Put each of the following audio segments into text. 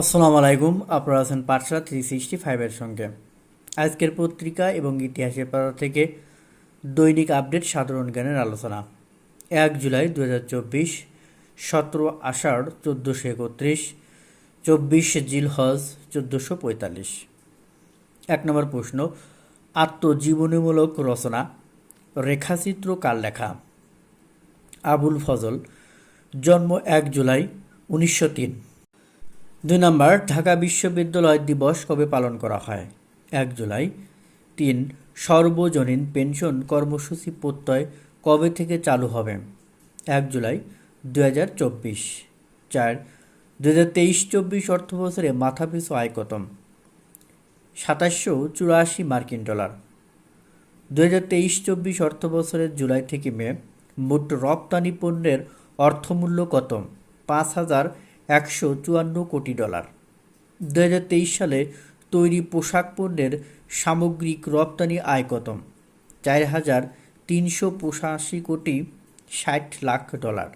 আসসালামু আলাইকুম, আপনারা আছেন পাঠশালা থ্রি সিক্সটি ফাইভের সঙ্গে। আজকের পত্রিকা এবং ইতিহাসের পাতা থেকে দৈনিক আপডেট সাধারণ জ্ঞানের আলোচনা। এক জুলাই দু হাজার চব্বিশ, সতেরো আষাঢ়, চোদ্দোশো একত্রিশ, চব্বিশ জিলহজ, চোদ্দোশো পঁয়তাল্লিশ। এক নম্বর প্রশ্ন, আত্মজীবনীমূলক রচনা, রেখাচিত্র কার লেখা? আবুল ফজল, জন্ম এক জুলাই, উনিশশো তিন। দুই নম্বর, ঢাকা বিশ্ববিদ্যালয় দিবস কবে পালন করা হয়? এক জুলাই। তিন, সর্বজনীন পেনশন কর্মসূচি প্রত্যয় কবে থেকে চালু হবে? এক জুলাই দু হাজার চব্বিশ। চার দু হাজার তেইশ চব্বিশ অর্থ বছরে মাথাপিছু আয় কত সাতাশশো চুরাশি মার্কিন ডলার। দু হাজার তেইশ চব্বিশ অর্থ বছরের জুলাই থেকে মে, মোট রপ্তানি পণ্যের অর্থমূল্য কত পাঁচ হাজার একশো চুয়ান্ন কোটি ডলার। দু হাজার তেইশ সালে তৈরি পোশাক পণ্যের সামগ্রিক রপ্তানি আয় কত চার হাজার তিনশো পঁচাশি কোটি ষাট লাখ ডলার।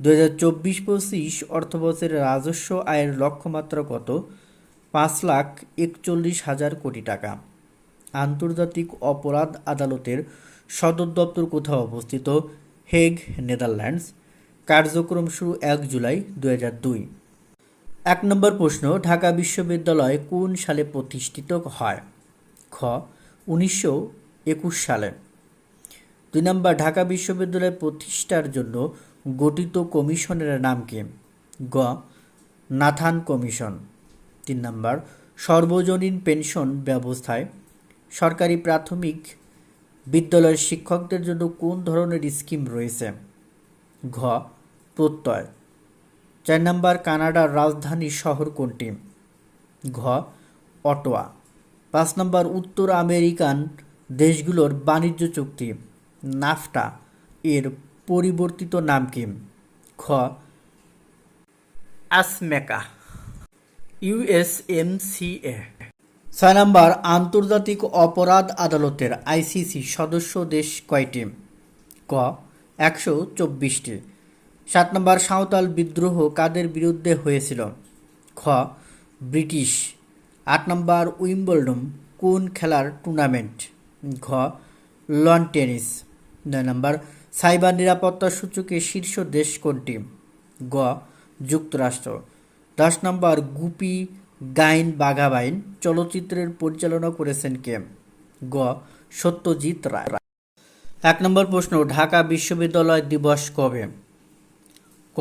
দু হাজার চব্বিশ পঁচিশ অর্থবছরের রাজস্ব আয়ের লক্ষ্যমাত্রা কত? পাঁচ লাখ একচল্লিশ হাজার কোটি টাকা। আন্তর্জাতিক অপরাধ আদালতের সদর দপ্তর কোথাও অবস্থিত? Hague, Netherlands. কার্যক্রম শুরু এক জুলাই দু এক নম্বর প্রশ্ন, ঢাকা বিশ্ববিদ্যালয় কোন সালে প্রতিষ্ঠিত হয়? খ, উনিশশো একুশ সালে। দুই নম্বর, ঢাকা বিশ্ববিদ্যালয় প্রতিষ্ঠার জন্য গঠিত কমিশনের নাম কি? গ, নাথান কমিশন। তিন নম্বর, সর্বজনীন পেনশন ব্যবস্থায় সরকারি প্রাথমিক বিদ্যালয়ের শিক্ষকদের জন্য কোন ধরনের স্কিম রয়েছে? ঘ প্রত্যয়। চার নম্বর, কানাডার রাজধানী শহর কোনটি? ঘ, অটোয়া। পাঁচ নম্বর, উত্তর আমেরিকান দেশগুলোর বাণিজ্য চুক্তি। নাফটা, এর পরিবর্তিত নাম কি? খ আসমেকা। ইউএসএমসিএ ছয় নম্বর, আন্তর্জাতিক অপরাধ আদালতের আইসিসি সদস্য দেশ কয়টি? ক, একশো চব্বিশটি। সাত নম্বর, সাঁওতাল বিদ্রোহ কাদের বিরুদ্ধে হয়েছিল? খ, ব্রিটিশ। আট নম্বর উইম্বলডম কোন খেলার টুর্নামেন্ট? ঘ, লন টেনিস। নয় নম্বর, সাইবার নিরাপত্তা সূচকে শীর্ষ দেশ কোনটি? গ, যুক্তরাষ্ট্র। দশ নম্বর, গুপি গাইন বাঘাবাইন চলচ্চিত্রের পরিচালনা করেছেন কে? গ, সত্যজিৎ রায়। এক নম্বর প্রশ্ন, ঢাকা বিশ্ববিদ্যালয় দিবস কবে? ক,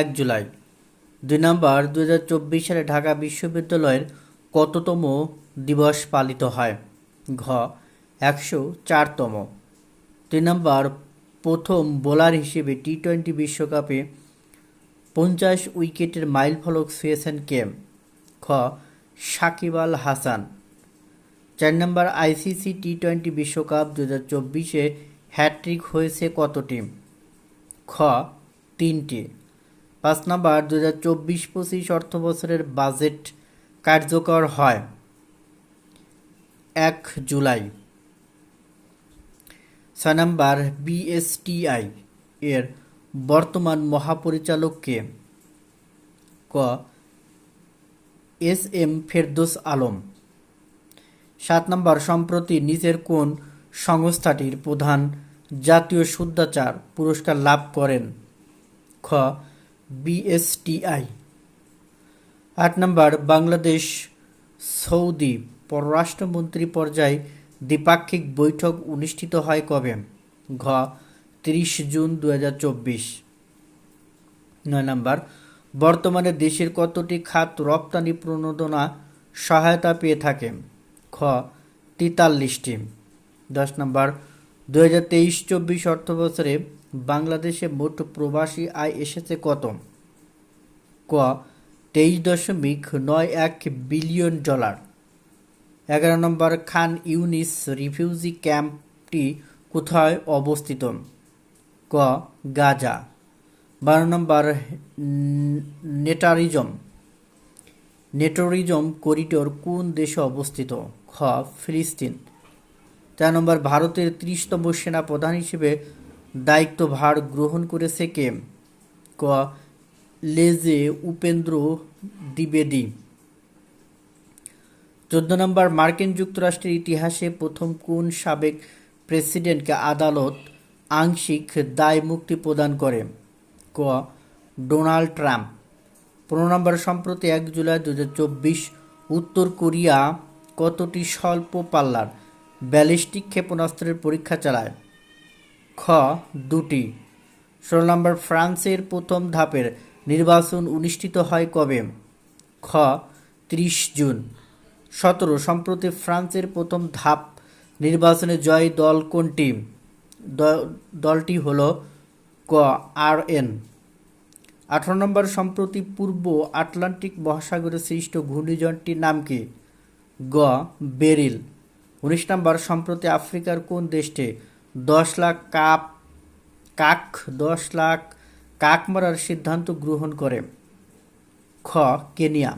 এক জুলাই। দুই নম্বর দু হাজার চব্বিশ সালে ঢাকা বিশ্ববিদ্যালয়ের কততম দিবস পালিত হয়? ঘ, একশো চারতম। তিন নম্বর, প্রথম বোলার হিসেবে টি টোয়েন্টি বিশ্বকাপে পঞ্চাশ উইকেটের মাইল ফলক ছুঁয়েছেন কে? খ, সাকিব আল হাসান। চার নম্বর, আইসিসি টি টোয়েন্টি বিশ্বকাপ দু হাজার চব্বিশে হ্যাট্রিক হয়েছে কত টিম খ তিনটি। পাঁচ নম্বর দু হাজার চব্বিশ পঁচিশ অর্থ বছরের বাজেট কার্যকর হয়। এক জুলাই। ছয় নম্বর, বিএসটিআই এর বর্তমান মহাপরিচালককে ক? S M Ferdous Alam. সাত নম্বর, সম্প্রতি নিজের কোন সংস্থাটির প্রধান জাতীয় শুদ্ধাচার পুরস্কার লাভ করেন? খ বিএসটিআই আট নম্বর, বাংলাদেশ, সৌদি পররাষ্ট্রমন্ত্রী পর্যায়ে দ্বিপাক্ষিক বৈঠক অনুষ্ঠিত হয় কবে? ঘ, তিরিশ জুন দু নয় নম্বর, বর্তমানে দেশের কতটি খাত রপ্তানি প্রণোদনা সহায়তা পেয়ে থাকে? খ, তেতাল্লিশটি। দশ নম্বর দু হাজার তেইশ চব্বিশ অর্থ বছরে বাংলাদেশে মোট প্রবাসী আয় এসেছে কত? ক, তেইশ দশমিক নয় এক বিলিয়ন ডলার। এগারো নম্বর, খান ইউনিস রিফিউজি ক্যাম্পটি কোথায় অবস্থিত? ক, গাজা। বারো নম্বর, নেটারিজম। নেটোরিজম করিডোর কোন দেশে অবস্থিত? খ, ফিলিস্তিন। চার নম্বর, ভারতের ত্রিশতম সেনা প্রধান হিসেবে দায়িত্বভার গ্রহণ করেছে কে? ক, লেজে উপেন্দ্র দ্বিবেদী। চোদ্দ নম্বর, মার্কিন যুক্তরাষ্ট্রের ইতিহাসে প্রথম কোন সাবেক প্রেসিডেন্টকে আদালত আংশিক দায় মুক্তি প্রদান করে? ক, ডোনাল্ড ট্রাম্প। পনেরো নম্বর, সম্প্রতি এক জুলাই দু হাজার চব্বিশ, উত্তর কোরিয়া কতটি স্বল্প পাল্লার? ব্যালিস্টিক ক্ষেপণাস্ত্রের পরীক্ষা চালায়। খ, দুটি। ষোলো নম্বর, ফ্রান্সের প্রথম ধাপের নির্বাচন অনুষ্ঠিত হয় কবে? খ, ত্রিশ জুন। সতেরো, সম্প্রতি ফ্রান্সের প্রথম ধাপ নির্বাচনে জয় দল কোনটি? দলটি হল ক আর এন আঠারো নম্বর, সম্প্রতি পূর্ব আটলান্টিক মহাসাগরে সৃষ্ট ঘূর্ণিঝড়টির নাম কি? গ, বেরিল। উনিশ নম্বর, সম্প্রতি আফ্রিকার কোন দেশটি দশ লাখ কাপ, কাক, দশ লাখ কাক মারার সিদ্ধান্ত গ্রহণ করে? খ, কেনিয়া।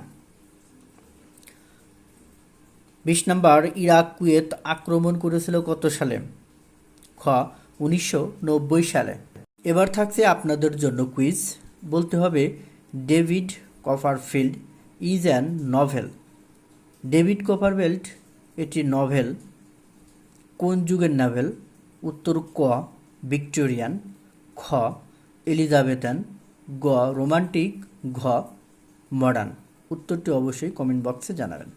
বিশ নম্বর, ইরাক, কুয়েত আক্রমণ করেছিল কত সালে? খ, উনিশশো নব্বই সালে। এবার থাকছে আপনাদের জন্য কুইজ। বলতে হবে, David Copperfield is an novel. David Copperfield এটি নভেল কোন যুগের নভেল উত্তর ক, ভিক্টোরিয়ান, খ, এলিজাবেথান, গ, রোমান্টিক, ঘ মডার্ন উত্তরটি অবশ্যই কমেন্ট বক্সে জানাবেন।